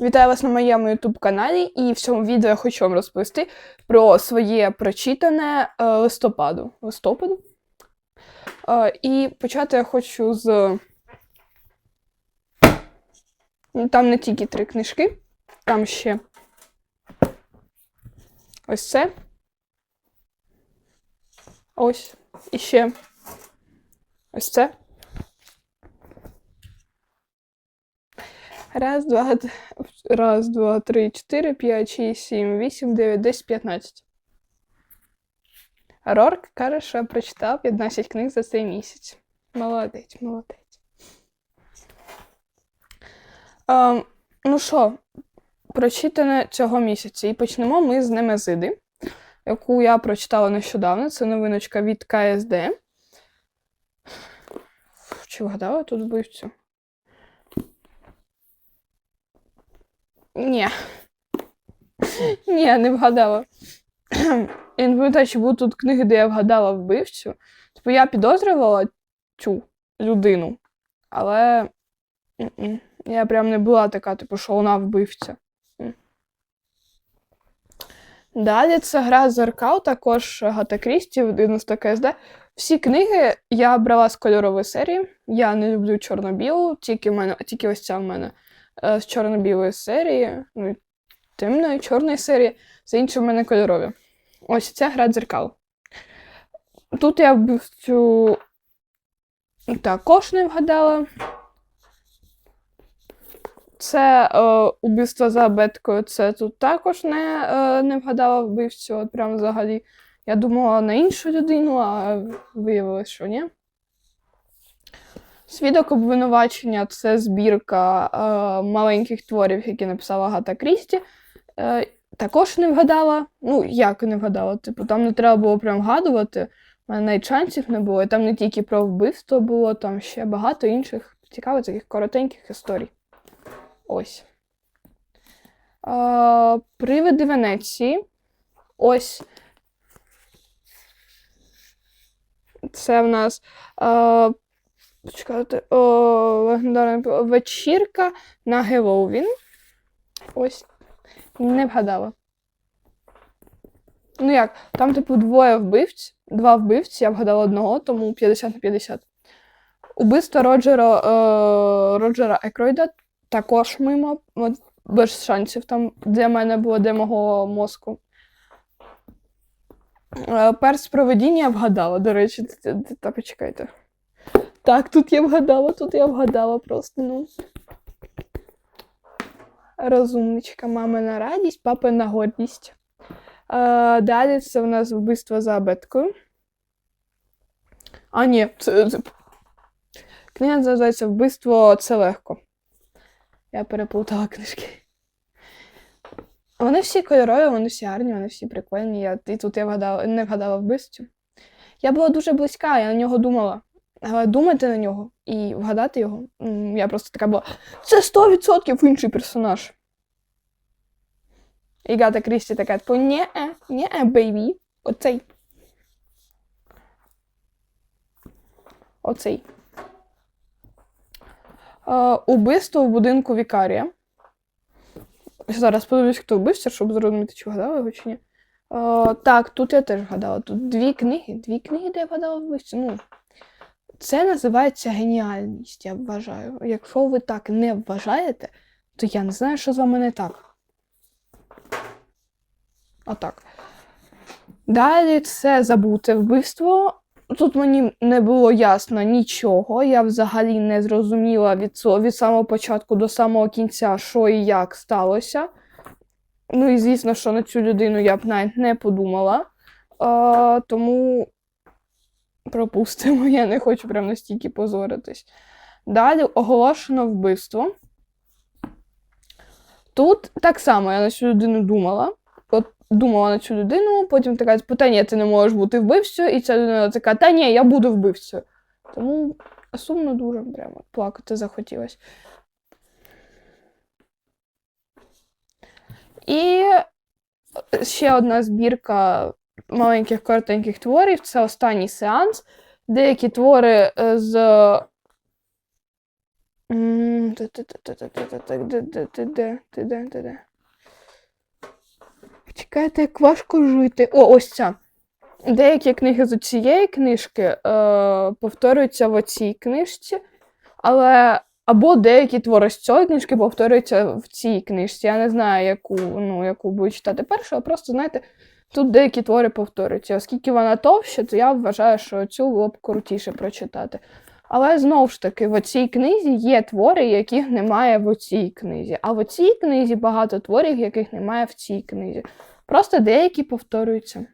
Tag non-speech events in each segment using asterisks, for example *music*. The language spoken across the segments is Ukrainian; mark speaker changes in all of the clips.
Speaker 1: Вітаю вас на моєму YouTube каналі, і в цьому відео я хочу вам розповісти про своє прочитане е, листопаду. Листопаду? Е, і почати я хочу з. Ну, Там не тільки три книжки, там ще ось це. Ось. І ще ось це. Раз, два, раз, два, три, чотири, п'ять, шість, сім, вісім, дев'ять, десять, п'ятнадцять. Рорк каже, що прочитав 15 книг за цей місяць. Молодець, молодець. Ем, ну що, прочитане цього місяця. І почнемо ми з Немезиди, яку я прочитала нещодавно. Це новиночка від КСД. Чи вгадала тут вбивцю? Ні. Ні, не вгадала. *clears throat* Я не пам'ятаю, чи були тут книги, де я вгадала вбивцю. Типу, я підозрювала цю людину, але я прям не була така, типу, що вона вбивця. Далі це гра зеркал, також Гата Крісті, 90 КСД. Всі книги я брала з кольорової серії. Я не люблю чорно-білу, тільки, в мене, тільки ось ця в мене з чорно-білої серії, ну, темної, чорної серії, все інше в мене кольорові. Ось ця гра дзеркал. Тут я вбивцю також не вгадала. Це е, убивство за абеткою, це тут також не, е, не вгадала вбивцю. От прям взагалі. Я думала на іншу людину, а виявилось, що ні. Свідок обвинувачення це збірка е, маленьких творів, які написала Гата Крісті. Е, також не вгадала. Ну, як не вгадала? Типу, там не треба було прям вгадувати. У мене шансів не було. І там не тільки про вбивство було, там ще багато інших цікавих таких коротеньких історій. Ось. Е, Привиди Венеції. Ось. Це в нас. Е, Чекайте, о, легендарна вечірка на Геловін. Ось. Не вгадала. Ну як, там, типу, двоє вбивць, два вбивці, я вгадала одного, тому 50 на 50. Убивство Роджера, е, Роджера Екройда також мимо, без шансів там для мене було, для мого мозку. Е, перс проведіння вгадала, до речі, та почекайте. Так, тут я вгадала, тут я вгадала просто, ну. Розумничка, мамина радість, папина гордість. Е, далі це у нас вбивство за абеткою. А, ні, це, це... книга називається Вбивство це легко. Я переплутала книжки. Вони всі кольорові, вони всі гарні, вони всі прикольні. Я, і тут я вгадала, не вгадала вбивцю. Я була дуже близька, я на нього думала. Але думати на нього і вгадати його. Я просто така була. Це 100% інший персонаж. І Гата Крісті така, типу, нє нє бейбі. Оцей. Оцей. Е, убивство в будинку Вікарія. Зараз подивлюсь, хто вбився, щоб зрозуміти, чи вгадала його чи ні. Е, так, тут я теж вгадала. Тут дві книги. Дві книги, де я вгадала вбивцю. Ну, це називається геніальність, я вважаю. Якщо ви так не вважаєте, то я не знаю, що з вами не так. Отак. Далі це забуте вбивство. Тут мені не було ясно нічого. Я взагалі не зрозуміла від, від самого початку до самого кінця, що і як сталося. Ну і звісно, що на цю людину я б навіть не подумала. А, тому пропустимо, *laughs* я не хочу прям настільки позоритись. Далі оголошено вбивство. Тут так само я на цю людину думала. От думала на цю людину, потім така, типу, та ні, ти не можеш бути вбивцею, і ця людина така, та ні, я буду вбивцею. Тому сумно дуже прямо плакати захотілося. І ще одна збірка маленьких коротеньких творів. Це останній сеанс. Деякі твори з. Чекайте, як важко жити. О, ось ця. Деякі книги з цієї книжки е, повторюються в оцій книжці, але або деякі твори з цієї книжки повторюються в цій книжці. Я не знаю, яку, ну, яку буду читати першу, але просто, знаєте, тут деякі твори повторюються. Оскільки вона товща, то я вважаю, що цю було б крутіше прочитати. Але знову ж таки, в цій книзі є твори, яких немає в цій книзі. А в цій книзі багато творів, яких немає в цій книзі. Просто деякі повторюються.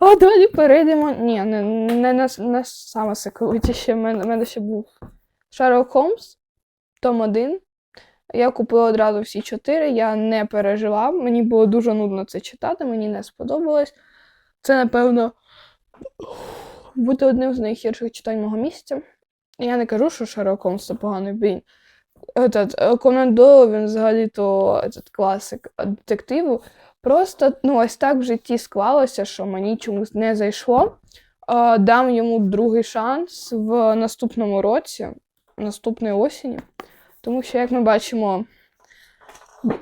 Speaker 1: А далі перейдемо. Ні, не, не, не, не саме соковитіше. В мене, мене ще був Шерлок Холмс, Том 1. Я купила одразу всі чотири, я не переживав. Мені було дуже нудно це читати, мені не сподобалось. Це, напевно, буде одним з найгірших читань мого місяця. Я не кажу, що Шерлок Холмс це поганий блін. Этот, Конан Дойл, він взагалі-то класик детективу. Просто ну, ось так в житті склалося, що мені чомусь не зайшло. Дам йому другий шанс в наступному році, наступної осені. Тому що, як ми бачимо,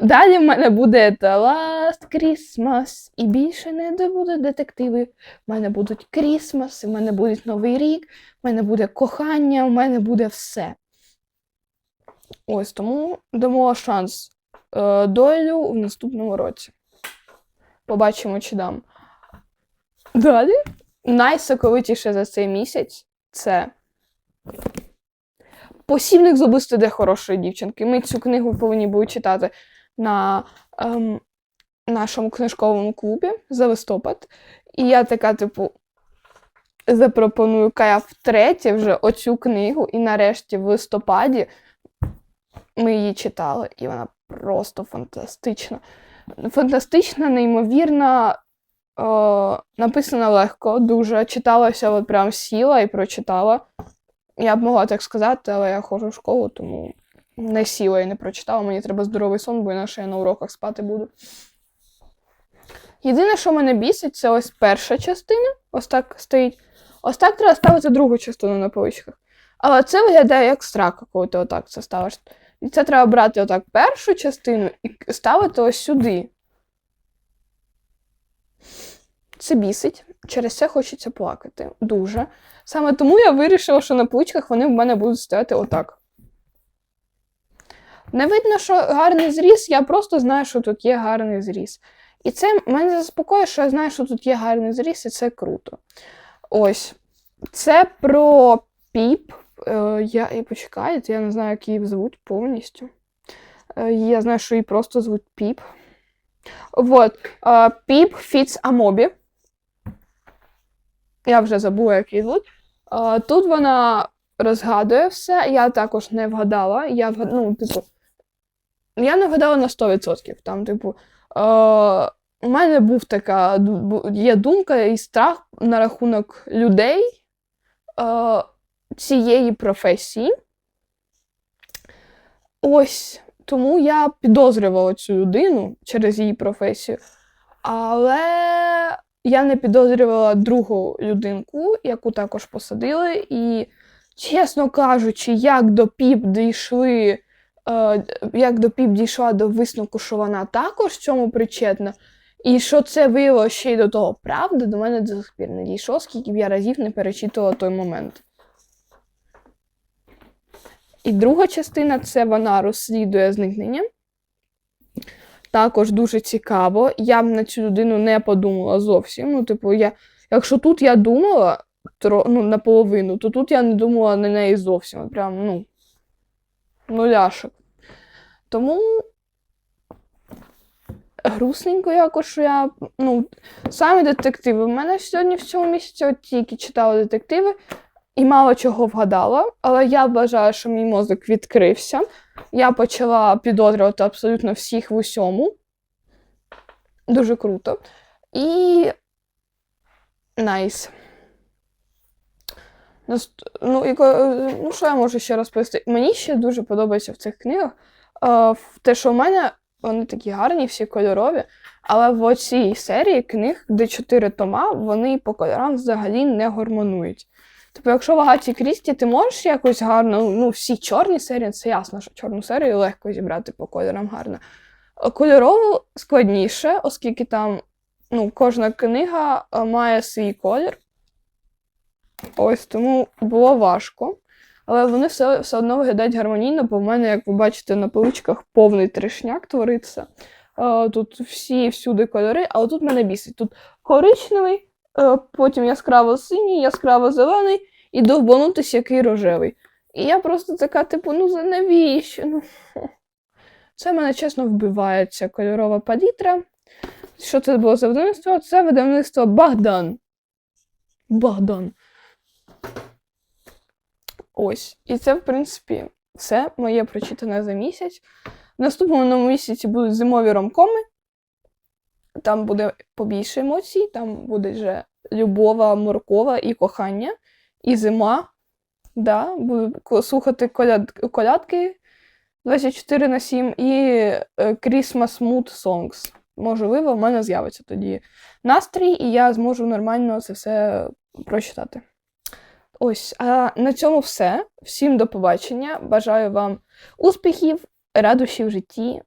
Speaker 1: далі в мене буде The Last Christmas, і більше не буде детективи. В мене будуть Крісмаси, в мене буде Новий рік, в мене буде кохання, в мене буде все. Ось тому дамо шанс е, Дойлю в наступному році. Побачимо, чи дам. Далі. Найсоковитіше за цей місяць це Посібник з обистиде хорошої дівчинки. Ми цю книгу повинні були читати на ем, нашому книжковому клубі за листопад. І я така, типу, запропоную Кая втретє вже оцю книгу, і нарешті в листопаді ми її читали, і вона просто фантастична. Фантастична, неймовірна, е, написана легко, дуже читалася, от прям сіла і прочитала. Я б могла так сказати, але я ходжу в школу, тому не сіла і не прочитала. Мені треба здоровий сон, бо інакше я на уроках спати буду. Єдине, що мене бісить, це ось перша частина. Ось так стоїть. Ось так треба ставити другу частину на поличках. Але це виглядає як срака, коли ти отак це ставиш. І це треба брати отак першу частину і ставити ось сюди. Це бісить. Через це хочеться плакати. Дуже. Саме тому я вирішила, що на поличках вони в мене будуть стояти отак. Не видно, що гарний зріз, я просто знаю, що тут є гарний зріз. І це мене заспокоює, що я знаю, що тут є гарний зріз, і це круто. Ось. Це про піп. Е, я і почекайте, я не знаю, як її звуть повністю. Е, я знаю, що її просто звуть піп. Вот. Е, піп Фіц Амобі. Я вже забула, як її звуть. Тут вона розгадує все. Я також не вгадала. Я ну, типу, я не вгадала на 100%. Там, типу, е, у мене був така є думка і страх на рахунок людей е, цієї професії. Ось тому я підозрювала цю людину через її професію. Але я не підозрювала другу людинку, яку також посадили. І, чесно кажучи, як до піп дійшли, е, як до піп дійшла до висновку, що вона також цьому причетна, і що це виявилося ще й до того правда, до мене до сих пір не дійшло, скільки б я разів не перечитувала той момент. І друга частина це вона розслідує зникнення. Також дуже цікаво. Я б на цю людину не подумала зовсім. Ну, типу, я, якщо тут я думала тро, ну, наполовину, то тут я не думала на неї зовсім. Прям, ну, нуляшок. Тому грустненько якось, що я. Ну, самі детективи. У мене сьогодні в цьому місяці от тільки читала детективи і мало чого вгадала, але я вважаю, що мій мозок відкрився. Я почала підозрювати абсолютно всіх в усьому. Дуже круто. І. Найс. Ну, і, ну, що я можу ще розповісти? Мені ще дуже подобається в цих книгах е, те, що в мене вони такі гарні, всі кольорові, але в цій серії книг, де чотири тома, вони по кольорам взагалі не гормонують. Типу, якщо в Крісті, ти можеш якось гарно, ну, всі чорні серії, це ясно, що чорну серію легко зібрати по кольорам гарно. Кольорову складніше, оскільки там ну, кожна книга е, має свій колір. Ось тому було важко. Але вони все, все одно виглядають гармонійно, бо в мене, як ви бачите, на поличках повний трешняк твориться. Е, Тут всі всюди кольори, а отут мене бісить. Тут коричневий, е, потім яскраво синій, яскраво зелений і довбанутись який рожевий. І я просто така, типу, ну за навіщо? Ну, *laughs* це мене чесно вбиває ця кольорова палітра. Що це було за видавництво? Це видавництво Богдан. Богдан. Ось. І це, в принципі, все моє прочитане за місяць. В наступному місяці будуть зимові ромкоми. Там буде побільше емоцій, там буде вже любова, моркова і кохання, і зима. Да, буду слухати коляд, колядки 24 на 7 і е, Christmas Mood Songs. Можливо, в мене з'явиться тоді настрій, і я зможу нормально це все прочитати. Ось, а на цьому все. Всім до побачення. Бажаю вам успіхів, радощів в житті.